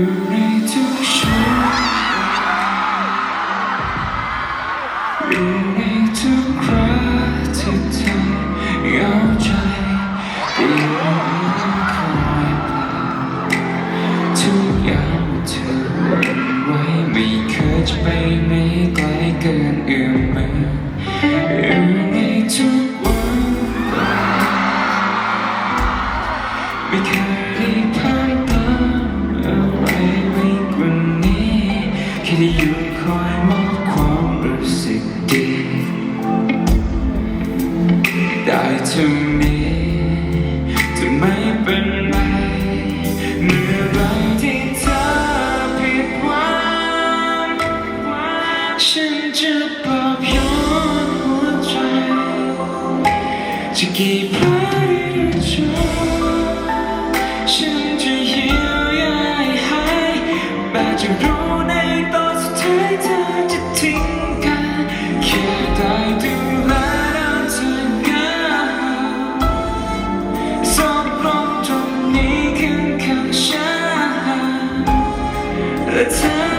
อยู่ในทุกช่วงอยู่ในทุกคราที่เธอเหงาใจที่ไม่คอยเปล่ทุกอย่างเธอไว้ไม่เคยจะไปไหนไกลเกินเอื้อมมือ แค่ได้ยู่คอยมอบความรู้สึกดี ได้เท่านี้จะไม่เป็นไรเมื่อไรที่เธอผิดหวังฉันจะปลอบโยนหัวใจจะกี่แแ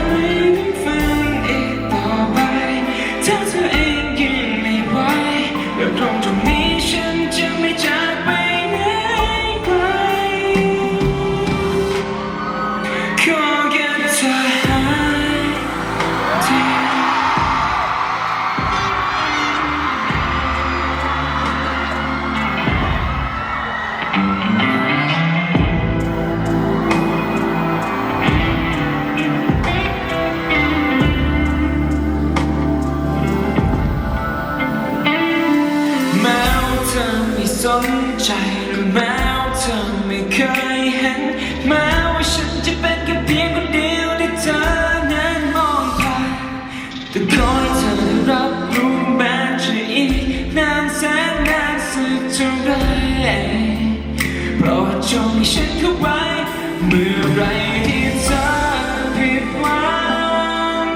นใจและแม้ว่าเธอไม่เคยเห็นแม้ว่าฉันจะเป็นแค่เพียงคนเดียวที่เธอนั้นมองผ่านแต่ขอให้เธอได้รับรู้แม้จะอีกนานแสนนานสักเท่าไรเพราะจงให้ฉันเข้าไว้เมื่อไรที่เธอผิดหวัง